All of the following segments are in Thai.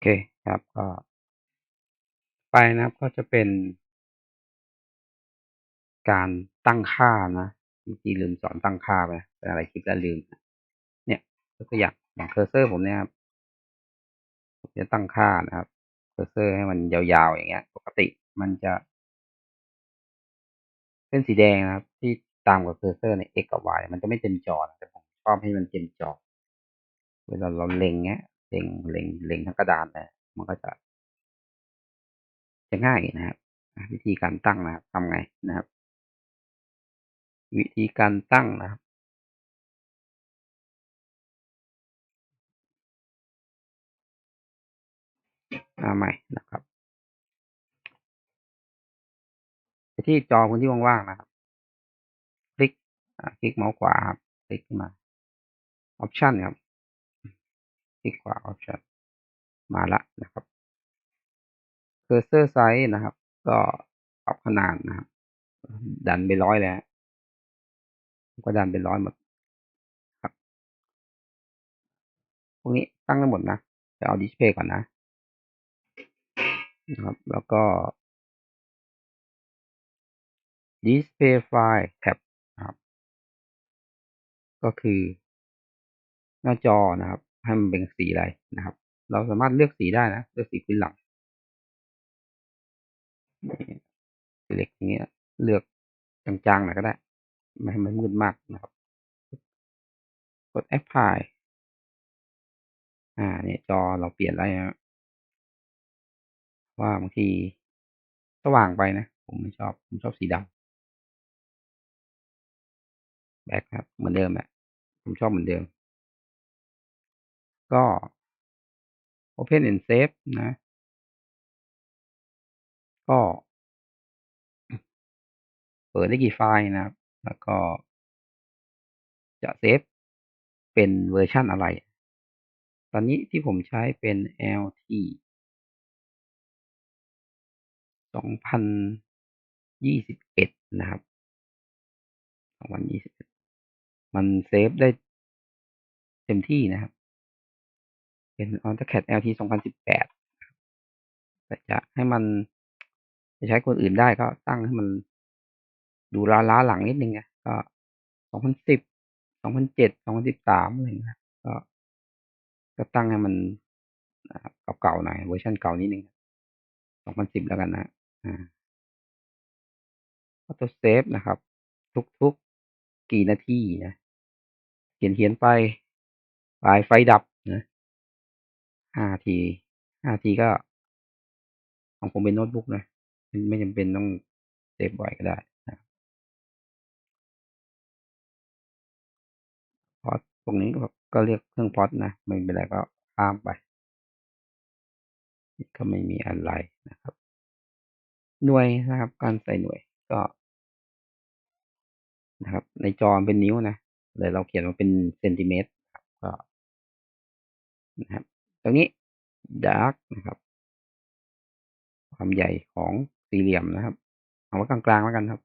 เคครับก็ไปนะครับก็จะเป็น การตั้งค่านะเมื่อกี้ลืมสอนตั้งค่าไปเป็นอะไรคลิปแล้วลืม เนี่ยยกตัวอย่างอย่างเคอร์เซอร์ผมเนี่ยครับผมจะตั้งค่านะครับ เคอร์เซอร์ให้มันยาวๆอย่างเงี้ย ปกติมันจะเส้นสีแดงนะครับ ที่ตามกับเคอร์เซอร์ใน X กับ Y มันจะไม่เต็มจอแต่ผมชอบให้มันเต็มจอ เวลาเราเล็งเงี้ย เล็งเล็งเล็งทั้งกระดานเลยมันก็จะจะง่ายนะครับ วิธีการตั้งนะครับทำไงนะครับ วิธีการตั้งนะครับมาใหม่นะครับไปที่จอพื้นที่ว่างๆนะครับ คลิกคลิกเมาส์ขวาครับคลิกขึ้นมาออปชันครับ คลิกขวาออปชันมาล้วนะครับเคอร์เซอร์ไซส์นะครับ ก็ปรับขนาดนะครับ ดันไป100เลยครับก็ดันเป็น100หมดครับ พวกนี้ตั้งได้หมดนะจะเอาดิสเพย์ก่อนนะนะครับ แล้วก็ display file tab นะครับ ก็คือหน้าจอนะครับ ให้มันเป็นสีอะไรนะครับ เราสามารถเลือกสีได้นะเลือกสีพื้นหลัง เล็กอย่างเงี้ยเลือกจางๆหน่อยก็ได้ ไม่ให้มันมืดมากนะครับ กด apply อ่าเนี่ยจอเราเปลี่ยนได้นะว่าบางทีสว่างไปนะ ผมไม่ชอบ ผมชอบสีดำแบ็กครับเหมือนเดิมแหละผมชอบเหมือนเดิม ก็ open and save นะ ก็ เปิดได้กี่ไฟล์นะครับ แล้วก็ จะเซฟเป็นเวอร์ชันอะไร ตอนนี้ที่ผมใช้เป็น LT 2021 นะครับ 2021 มันเซฟได้เต็มที่นะครับ เป็น AutoCAD LT 2018แต่จะให้มันจะใช้คนอื่นได้ก็ตั้งให้มันดูล้าๆหลังนิดนึงไงก็ 2010 2007 2013อะไรอย่างเงี้ยก็ก็ตั้งให้มันเก่าๆหน่อยเวอร์ชันเก่านิดนึง 2010 แล้วกันนะอ่า Auto Save นะครับ ทุกๆกี่นาทีนะเขียนๆไปปลายไฟดับ 5นาที5นาทีก็ ของผมเป็นโน้ตบุ๊กนะ ไม่จำเป็นต้องเซฟบ่อยก็ได้นะพอสตรงนี้ก็เรียกเครื่องพอสนะ ไม่เป็นไรก็ข้ามไปก็ไม่มีอะไรนะครับ หน่วยนะครับ การใส่หน่วยก็นะครับ ในจอมเป็นนิ้วนะเลยเราเขียนว่าเป็นเซนติเมตรก็นะครับ ตรงนี้ dark นะครับ ความใหญ่ของสี่เหลี่ยมนะครับ เอาไว้กลางๆแล้วกันครับ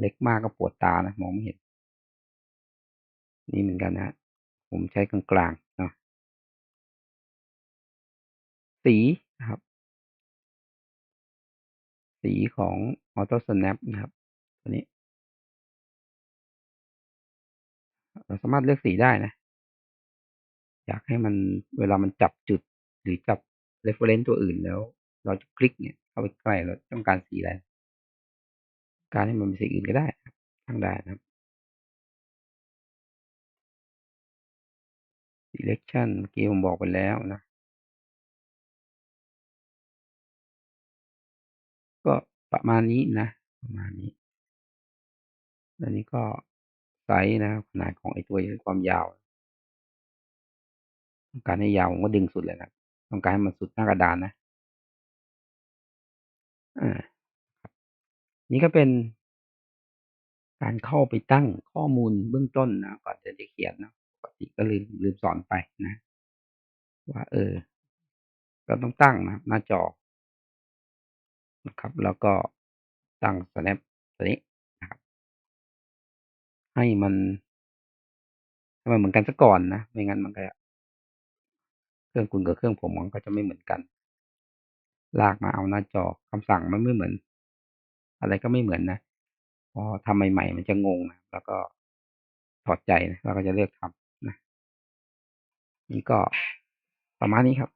เล็กมากก็ปวดตานะมองไม่เห็น นี่เหมือนกันนะผมใช้กลางๆเนาะสีนะครับ สีของ Auto Snap นะครับ ตัวนี้ เราสามารถเลือกสีได้นะ อยากให้มันเวลามันจับจุดหรือจับ reference ตัวอื่นแล้ว เราจะคลิกเนี่ยเข้าไปใกล้เราต้องการสีอะไรการให้มันเป็นสีอื่นก็ได้ครับตั้งได้นะครับ selection เมื่อกี้ผมบอกไปแล้วนะ ก็ประมาณนี้นะ ประมาณนี้อันนี้ก็ไซซ์นะขนาดของไอ้ตัวความยาว ต้องการให้ยาวผมก็ดึงสุดเลยนะต้องการให้มันสุดหน้ากระดานนะอ่านี่ก็เป็นการเข้าไปตั้งข้อมูลเบื้องต้นนะก่อนที่จะเขียนนะปกติก็ลืมลืมสอนไปนะ ว่าเออเราต้องตั้งนะหน้าจอนะครับ แล้วก็ตั้ง snap ตัวนี้นะครับ ให้มันให้มันเหมือนกันเสียก่อนนะ ไม่งั้นมันก็จะ เครื่องคุณกับเครื่องผมมันก็จะไม่เหมือนกัน ลากมาเอาหน้าจอคำสั่งมันไม่เหมือน อะไรก็ไม่เหมือนนะพอทำใหม่ๆมันจะงงนะแล้วก็ถอดใจนะเราก็จะเลือกทำนะนี่ก็ประมาณนี้ครับ